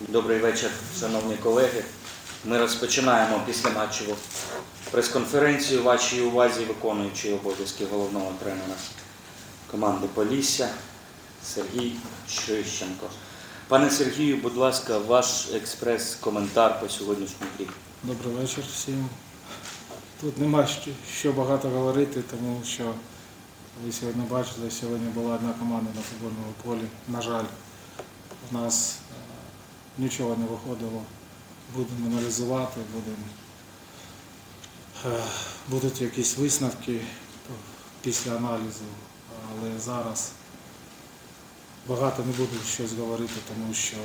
Добрий вечір, шановні колеги. Ми розпочинаємо післяматчеву прес-конференцію. Вашій увазі виконуючий обов'язки головного тренера команди Полісся Сергій Шищенко. Пане Сергію, будь ласка, ваш експрес-коментар по сьогоднішній грі. Добрий вечір всім. Тут нема що- багато говорити, тому що ви сьогодні бачили, сьогодні була одна команда на футбольному полі. На жаль, у нас нічого не виходило. Будемо аналізувати, будемо, е, будуть якісь висновки після аналізу, але зараз багато не буду щось говорити, тому що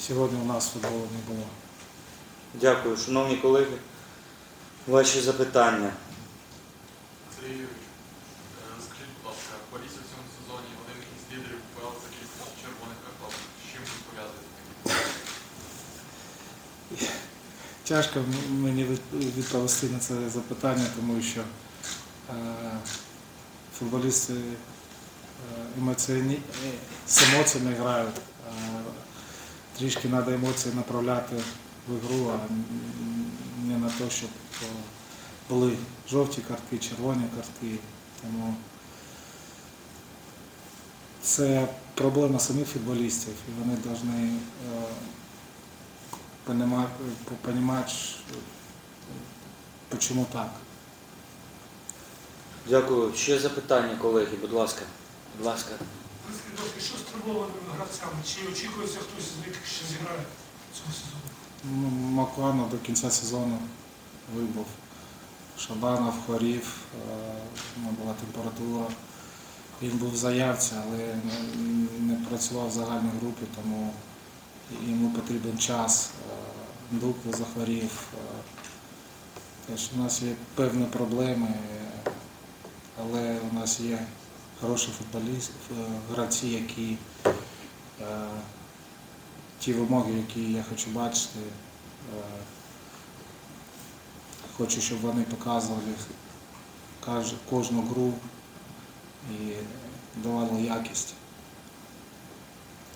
сьогодні у нас футболу не було. Дякую, шановні колеги. Ваші запитання. Сергій Юрійович, е, скажіть, будь ласка, Полісся в цьому сезоні один із лідерів УПЛ за кількістю червоних карток. З чим ви пов'язуєте? Тяжко мені відповісти на це запитання, тому що е, футболісти е, емоціоні... е, з емоціями грають. Е, трішки треба емоції направляти в ігру, а не на те, щоб були жовті картки, червоні картки. Тому це проблема самих футболістів, і вони повинні понимать, понимать, почему так. Дякую. Ще запитання, колеги, будь ласка. Будь ласка. Що з травмованими гравцями? Чи очікується хтось з них ще зіграє цього сезону? Ну, Макуано до кінця сезону вибув. Шабанов хворів, е, була температура. Він був в заявці, але не- не працював в загальній групі, тому йому потрібен час. Е, захворів. Е, Теж у нас є певні проблеми, е, але у нас є хороші футболісти, гравці, які е, ті вимоги, які я хочу бачити. Е, Хочу, щоб вони показували кожну гру і давали якість.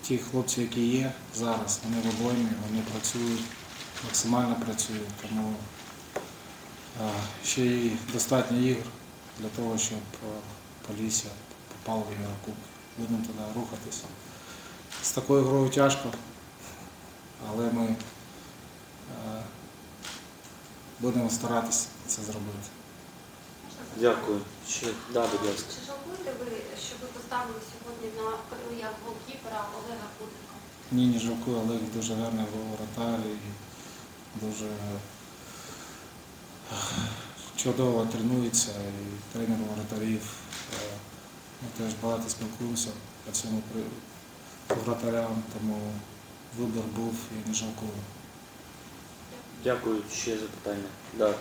Ті хлопці, які є зараз, вони в обоймі, вони працюють, максимально працюють, тому е, ще й достатньо ігр для того, щоб е, Полісся попала в Єврокубки. Будемо туди рухатися. З такою грою тяжко, але ми е, будемо старатися це зробити. Дякую. Ще, да, будь ласка. Чи жалкуєте ви, що ви поставили сьогодні на коли як голкіпера Олега Кудика? Ні, не жалкую, Олег дуже гарний воротар і дуже чудово тренується і тренер воротарів. е, Ми теж багато спілкуємося по цьому при- воротарям, тому вибір був і не жалкую. Дякую. Ще запитання. Да.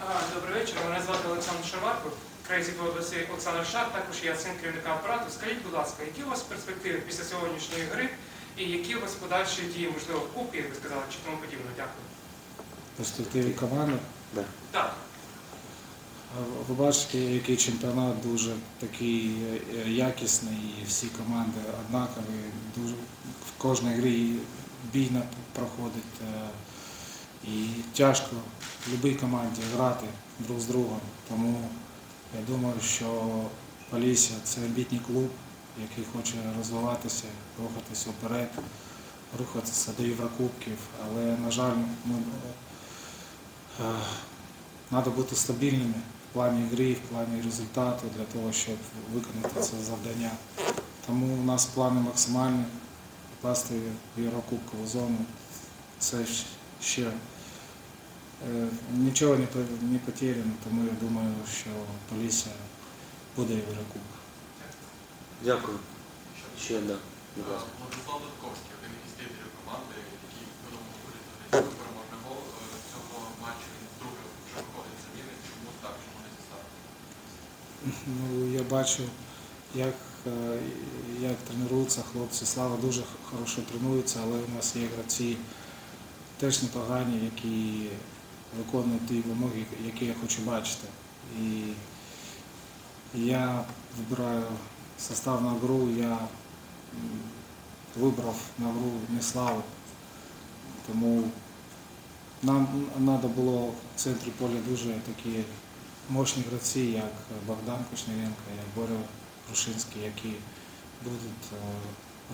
А, Добрий вечір. Мене звати Олександр Шарварко, Крейзі області Олександр Шар, також я син керівника апарату. Скажіть, будь ласка, які у вас перспективи після сьогоднішньої гри і які у вас подальші дії, можливо, в кубки, як ви сказали, чи тому подібне? Дякую. В перспективі команди. Да. Так. Ви бачите, який чемпіонат дуже такий е, якісний, і всі команди однакові. Дуже в кожній грі бійно проходить. е, І тяжко в будь-якій команді грати друг з другом. Тому я думаю, що Полісся це амбітний клуб, який хоче розвиватися, рухатися вперед, рухатися до Єврокубків. Але, на жаль, ми, е, Треба бути стабільними в плані гри, в плані результату для того, щоб виконати це завдання. Тому у нас плани максимальні попасти в Єврокубкову зону. Це ще нічого не по- не потеряно, тому я думаю, що Полісся буде в Єврокубку. Дякую. Ще, да. Будь Е. Владислав Дудковський, один із лідерів команди, який видому говорить за переможний гол е, цього матчу. Він вдруге вже виходить заміни. Чому так, чому не зістав? Ну, я бачу, як, е, як тренуються хлопці. Слава дуже хорошо тренується, але у нас є гравці теж непогані, які виконують ті вимоги, які я хочу бачити. І я вибираю состав на гру, я вибрав на гру Неславу. Тому нам треба було в центрі поля дуже такі мощні гравці, як Богдан Кушніренко, як Боря Крушинський, які будуть е,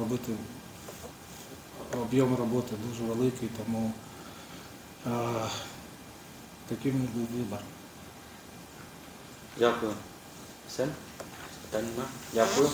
робити об'єм роботи дуже великий, тому е, таким і був вибір. Дякую. Все? Питання? Дякую.